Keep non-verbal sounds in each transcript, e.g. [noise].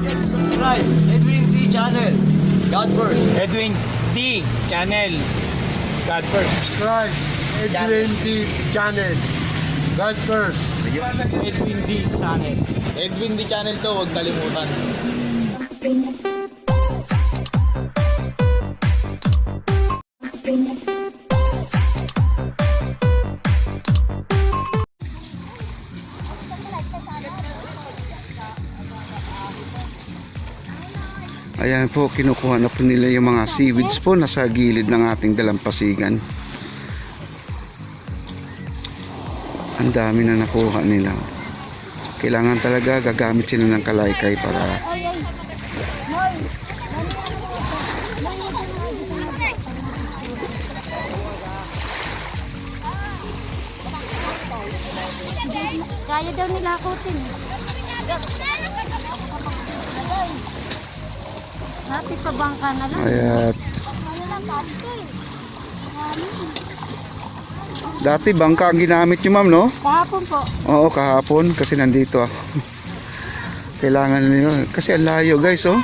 Subscribe, Edwin T. Channel. God first. Edwin D. Channel. God first. Subscribe, Edwin D. Channel. God first. Edwin D. Channel. Edwin D. Channel to, huwag kalimutan. Ayan po, kinukuha na po nila yung mga seaweeds po na sa gilid ng ating dalampasigan. Ang dami na nakuha nila. Kailangan talaga gagamit sila ng kalaykay para Kaya daw nila akutin. Hati sa bangka na lang. Dati eh. dati bangka ang ginamit nyo ma'am no? Kahapon po. Oo kahapon kasi nandito ako. Kailangan nyo kasi ang layo guys oh.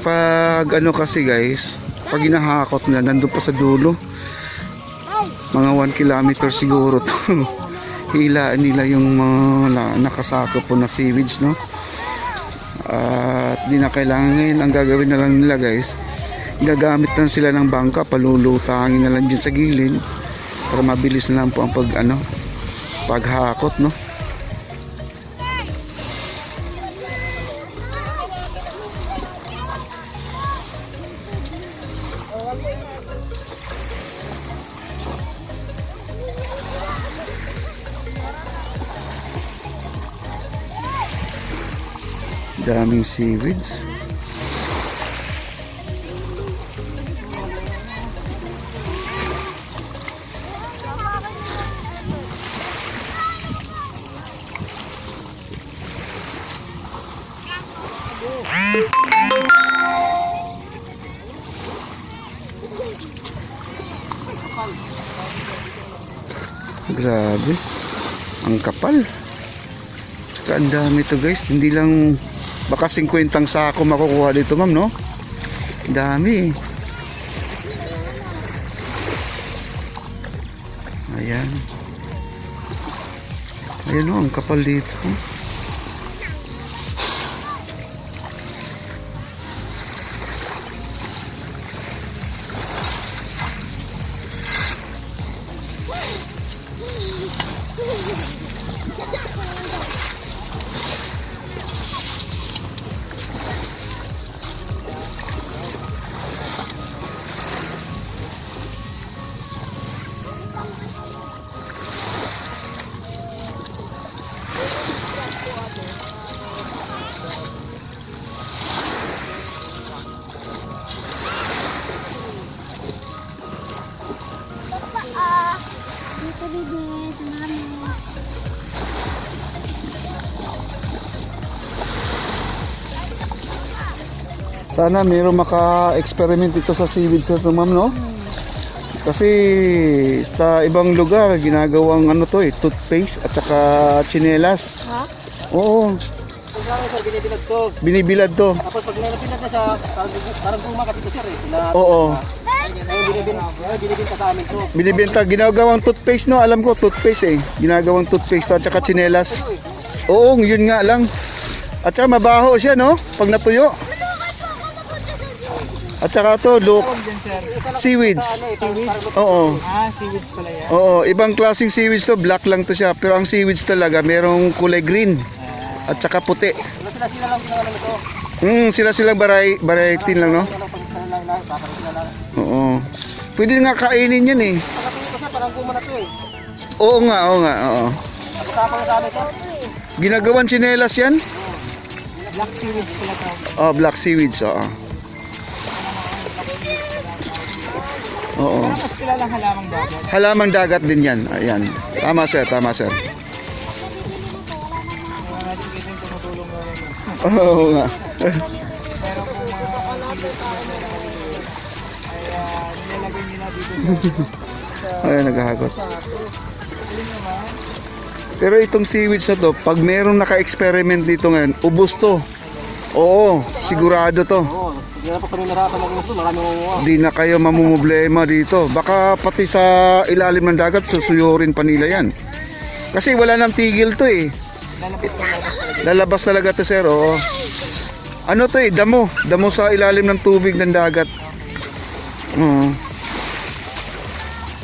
Pag ano kasi guys, pag hinahakot nila nandun pa sa dulo. Mga 1 kilometer siguro to. [laughs] Hilaan nila yung mga na- nakasako po na seaweeds no. At di na kailangan ngayon ang gagawin na lang nila guys. Gagamit lang sila ng bangka, palulutangin na lang dyan sa gilid para mabilis na lang po ang pag ano paghakot no. Daming seaweeds. Grabe. Ang kapal. Tsaka ang dami to guys. Hindi lang baka 50 ang sako makukuha dito ma'am no? Dami eh. ayan. Ayan o ang kapal dito samahan mo. Sana mayroong maka-experiment dito sa seaweeds na ito, ma'am, no? Kasi sa ibang lugar, ginagawang ano to eh, toothpaste at saka chinelas. Ha? Oo, sir, binibilag to. binibilad to. Tapos pag nilapinag na siya, parang, parang guma kasi to sir eh. Sila, Oo, binibenta, ginagawang toothpaste, no? Alam ko, toothpaste eh. Ginagawang toothpaste at saka chinelas. Oo, yun nga lang. At saka mabaho siya, no? Pag natuyo. At saka to, look, seaweeds. Oo. Ah, seaweeds pala yan. Oo, ibang klaseng seaweeds to, black lang to siya. Pero ang seaweeds talaga, merong kulay green. At saka puti. Wala sila sila lang sila lang ito. Hmm, sila silang vari- variety lang, no? Sila lang sila lang Oo. Pwede nga kainin yan eh. Pagkatingin ko parang guma na to eh. Oo nga, oo nga, oo. Pagkasama na. Ginagawan chinelas yan? Black seaweeds pala to. Oh, black seaweeds, oo. Oo. Pero mas kilalang halamang dagat. Halamang dagat din yan. Ayan. Tama sir, tama sir. Wala natin kita yung tumutulong na rin. [laughs] Oo nga. [laughs] [laughs] Ayan, naghahagot. Pero itong seaweeds na to, pag merong naka-experiment dito ngayon, ubos to. Oo, sigurado to. Hindi na kayo mamumblema dito. Baka pati sa ilalim ng dagat, susuyurin pa nila yan. Kasi wala nang tigil to eh. lalabas talaga. To sir, oo. Ano to eh, damo. Damo sa ilalim ng tubig ng dagat. Oo.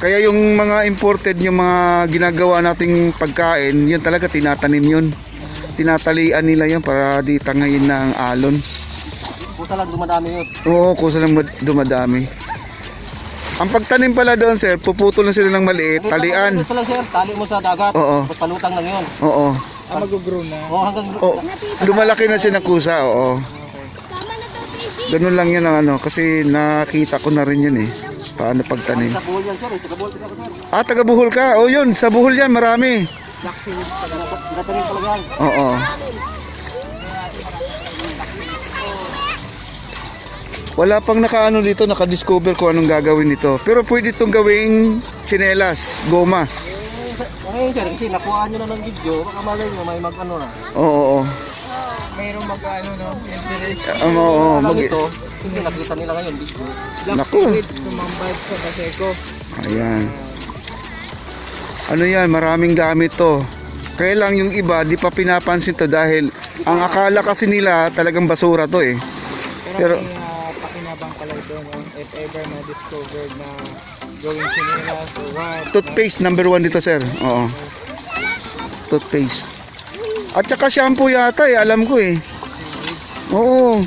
Kaya yung mga imported, yung mga ginagawa nating pagkain, yun talaga tinatanim yun. Tinatalian nila yun para di tangayin ng alon. Pusa lang dumadami yun. Oo, kusa lang mad- dumadami. Ang pagtanim pala doon sir, puputol lang sila ng maliit, talian. Ito lang sir, tali mo sa dagat. Oo. Palutang lang yun. Oo. Ah, mag-grow na? Oo, hanggang Oh, lumalaki na siya na kusa, oo. Ganun lang yan ang ano, kasi nakita ko na rin yun eh. Paano pagtanim. sa buhol yan sir, eh. Sa buhol kasi ako sir. Ah, taga Buhol ka. Oh, yun, sa Buhol yan, marami. Sinatanim talaga yan. Oo. Wala pang nakaano dito, nakadiscover kung anong gagawin nito. Pero pwede itong gawing tsinelas, goma. Eh, Ngayon sir, kasi nakuha nyo na ng video, baka malay nyo may mag-ano na. Oo, oo. Mayroong mag-ano no, interest. Um, oo, oo, Alam mag- ito, hindi nakita nila ngayon video. Naku. tumambay sa Baseco. Ayan. Ano yan, maraming gamit to. Kaya lang yung iba, di pa pinapansin to dahil ang akala kasi nila talagang basura to eh. Pero- Pero, may uh, pakinabang pala ito no, if ever na discovered na going chinelas or what. Toothpaste number one dito sir. Oo. Toothpaste. At saka shampoo yata eh, alam ko eh. Oo.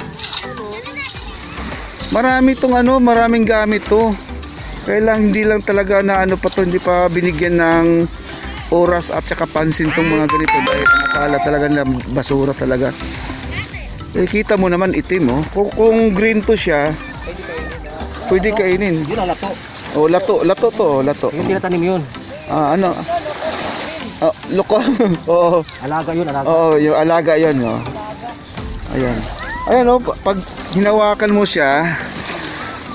Marami tong ano, maraming gamit to. Kaya lang hindi lang talaga na ano pa to, hindi pa binigyan ng oras at saka pansin tong mga ganito dahil ang akala talaga nila basura talaga. Eh, kita mo naman itim oh. Kung, kung green to siya, pwede kainin. Yun ang lato. Oh, lato, lato to, oh, lato. Yung tinatanim yun. Ah, ano? Ah, loko. Oo. Alaga yun, alaga. Oo, yung alaga 'yon, oh. Ayan. Ayan oh, pa- pag hinawakan mo siya,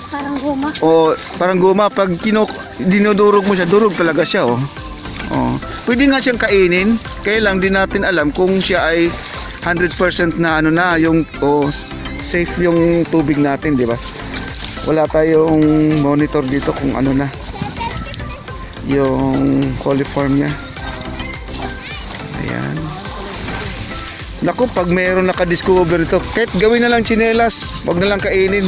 Parang guma. o parang guma pag kino dinudurog mo siya, durog talaga siya, oh. Oh. Pwede nga siyang kainin, kaya lang din natin alam kung siya ay 100% na ano na yung oh, safe yung tubig natin, di ba? Wala tayong monitor dito kung ano na yung coliform niya. Naku, pag mayroon nakadiscover ito, kahit gawin na lang chinelas, wag na lang kainin.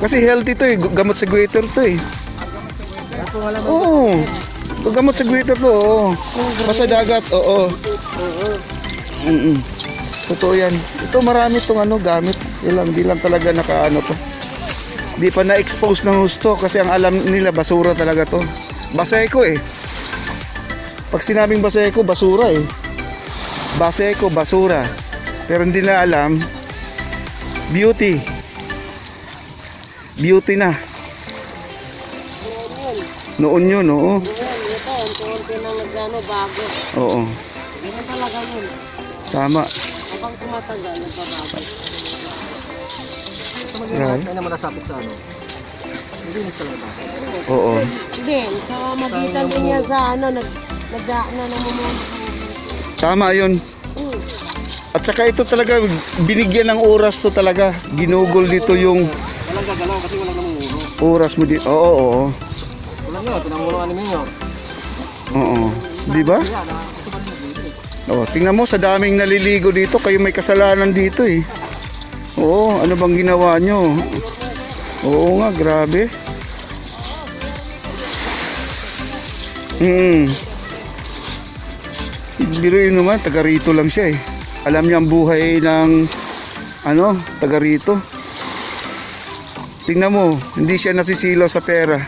Kasi healthy to eh, gamot sa goiter to eh. Oo. Gamot sa goiter to, oo. Basta dagat, oo. Mm Totoo yan. Ito marami tong ano, gamit. Ilang, di lang talaga nakaano to. Di pa na-expose ng gusto kasi ang alam nila basura talaga to. Baseko eh. Pag sinabing baseko, basura eh. Baseko, basura. Pero hindi na alam, beauty. Beauty na. Noon yun, oo. Unti-unti nang nagano bago. Oo. Ganun talaga yun. Tama. Habang tumatagal, nagbabago. Ito mag-iingat na naman nasapit sa ano. Hindi nito talaga. Oo. Hindi, sa magitan din niya sa ano, nag, nagdaan na namumuna. Tama yun. At saka ito talaga, binigyan ng oras to talaga. Ginugol dito yung Walang gagalaw kasi walang namumuno. oras mo dito. Oo, oo, Walang yun, pinamunuan namin yun. oo. Di ba? Oh, tingnan mo sa daming naliligo dito, kayo may kasalanan dito eh. Oo, ano bang ginawa nyo? Oo nga, grabe. Hmm. Biro yun naman, taga rito lang siya eh. Alam niya ang buhay ng ano, taga rito. Tingnan mo, hindi siya nasisilaw sa pera.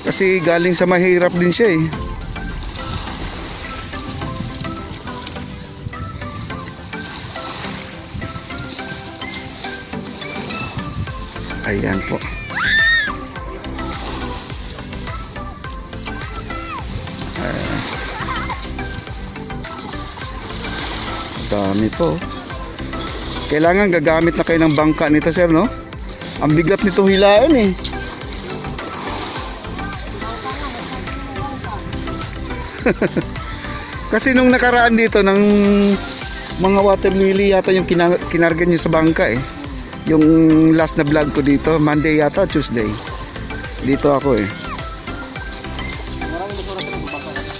Kasi galing sa mahirap din siya eh. Ayan po. Dami po. Kailangan gagamit na kayo ng bangka nito sir no? Ang bigat nito hilaan eh. [laughs] Kasi nung nakaraan dito ng mga water lily yata yung kina- kinarga niyo sa bangka eh. Yung last na vlog ko dito, Monday yata, Tuesday. Dito ako eh.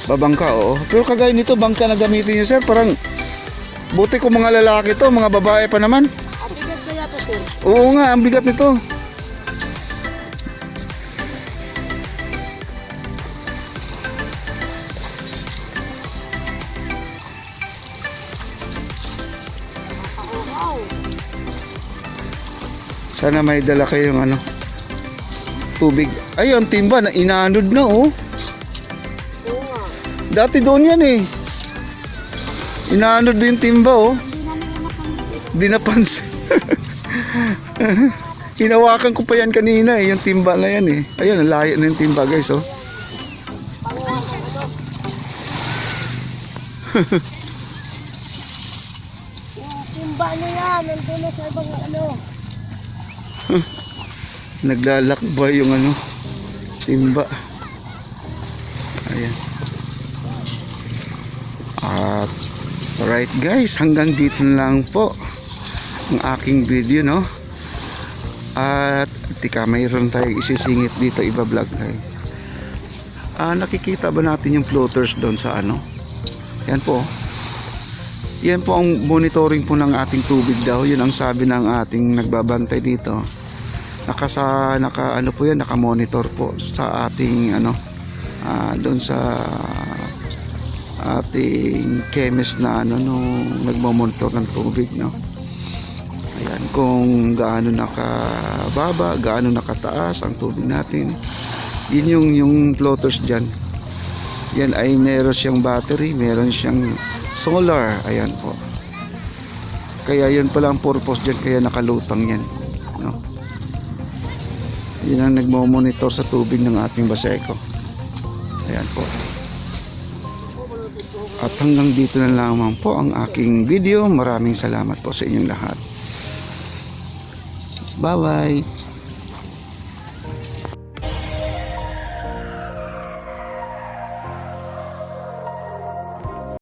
Babangka, oo. Pero kagaya nito, bangka na gamitin niyo sir, parang buti ko mga lalaki to, mga babae pa naman. Ang bigat kaya to, sir. Oo nga, ang bigat nito. Sana may dala kayong ano, tubig. Ay, ang timba, na inaanod na oh. Oo nga. Dati doon yan eh. Inaanod din timba oh. Di napansin. [laughs] Hinawakan ko pa yan kanina eh, yung timba na yan eh. Ayun, layo na yung timba guys oh. Timba niya yan, nandun na sa ibang ano. [laughs] Naglalakbay yung ano, timba. Ayan. At alright guys, hanggang dito lang po ang aking video no. At tika mayroon tayong isisingit dito iba vlog guys. Ah, nakikita ba natin yung floaters doon sa ano? Yan po. Yan po ang monitoring po ng ating tubig daw. Yun ang sabi ng ating nagbabantay dito nakasa naka ano po yan naka-monitor po sa ating ano ah, doon sa ating chemist na ano nung nagmo-monitor ng tubig no? Ayan kung gaano nakababa gaano nakataas ang tubig natin yun yung yung floaters dyan. Yan ay meron siyang battery meron siyang solar ayan po. Kaya yun pala ang purpose dyan kaya nakalutang yan no? Yun ang nagmo-monitor sa tubig ng ating baseko ayan po at hanggang dito na lamang po ang aking video. Maraming salamat po sa inyong lahat. Bye bye